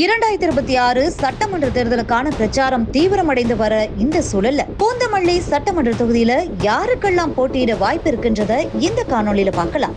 இரண்டாயிரத்தி இருபத்தி ஆறு சட்டமன்ற தேர்தலுக்கான பிரச்சாரம் தீவிரமடைந்து வர இந்த சூழல்ல பூந்தமல்லி சட்டமன்ற தொகுதியில யாருக்கெல்லாம் போட்டியிட வாய்ப்பு இருக்கின்றத இந்த காணொளியில பார்க்கலாம்.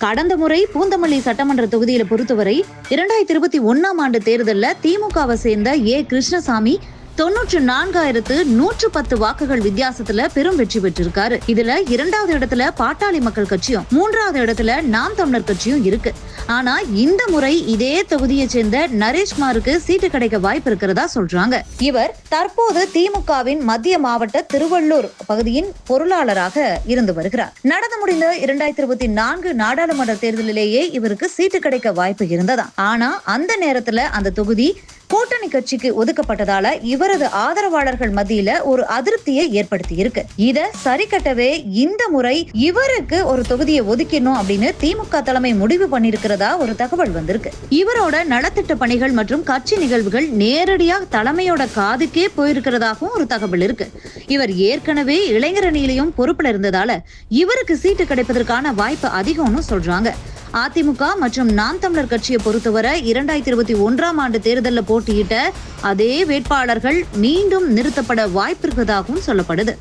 கடந்த முறை பூந்தமல்லி சட்டமன்ற தொகுதியில பொறுத்தவரை இரண்டாயிரத்தி இருபத்தி ஒன்னாம் ஆண்டு தேர்தலில் திமுகவை சேர்ந்த ஏ கிருஷ்ணசாமி தொன்னூற்று நான்காயிரத்து நூற்று பத்து வாக்குகள் வித்தியாசத்துல பெரும் வெற்றி பெற்றிருக்காரு. இதுல இரண்டாவது இடத்துல பாட்டாளி மக்கள் கட்சியும் மூன்றாவது இடத்துல நாம் தமிழர் கட்சியும் இருக்கு. ஆனா இந்த முறை இதே தொகுதியை சேர்ந்த நரேஷ்குமாருக்கு சீட்டு கிடைக்க வாய்ப்பு இருக்கிறதா சொல்றாங்க. இவர் தற்போது திமுகவின் மத்திய மாவட்ட திருவள்ளூர் பகுதியின் பொருளாளராக இருந்து வருகிறார். நடந்து முடிந்த இரண்டாயிரத்தி இருபத்தி நான்கு நாடாளுமன்ற தேர்தலிலேயே இவருக்கு சீட்டு கிடைக்க வாய்ப்பு இருந்ததா? ஆனா அந்த நேரத்துல அந்த தொகுதி கூட்டணி கட்சிக்கு ஒதுக்கப்பட்டதால இவரது ஆதரவாளர்கள் மத்தியில ஒரு அதிருப்தியை ஏற்படுத்தி இருக்கு இத சரி கட்டவே இந்த முறை இவருக்கு ஒரு தொகுதியை ஒதுக்கணும் அப்படின்னு திமுக தலைமை முடிவு பண்ணிருக்கிறதா ஒரு தகவல் வந்திருக்கு. இவரோட நலத்திட்ட பணிகள் மற்றும் கட்சி நிகழ்வுகள் நேரடியா தலைமையோட காதுக்கே போயிருக்கிறதாகவும் ஒரு தகவல் இருக்கு. இவர் ஏற்கனவே இளைஞரணியிலையும் பொறுப்புல இருந்ததால இவருக்கு சீட்டு கிடைப்பதற்கான வாய்ப்பு அதிகம்னு சொல்றாங்க. அதிமுக மற்றும் நாம் தமிழர் கட்சியை பொறுத்தவரை இரண்டாயிரத்தி இருபத்தி ஒன்றாம் ஆண்டு தேர்தலில் போட்டியிட்ட அதே வேட்பாளர்கள் மீண்டும் நிறுத்தப்பட வாய்ப்பிருப்பதாகவும் சொல்லப்படுது.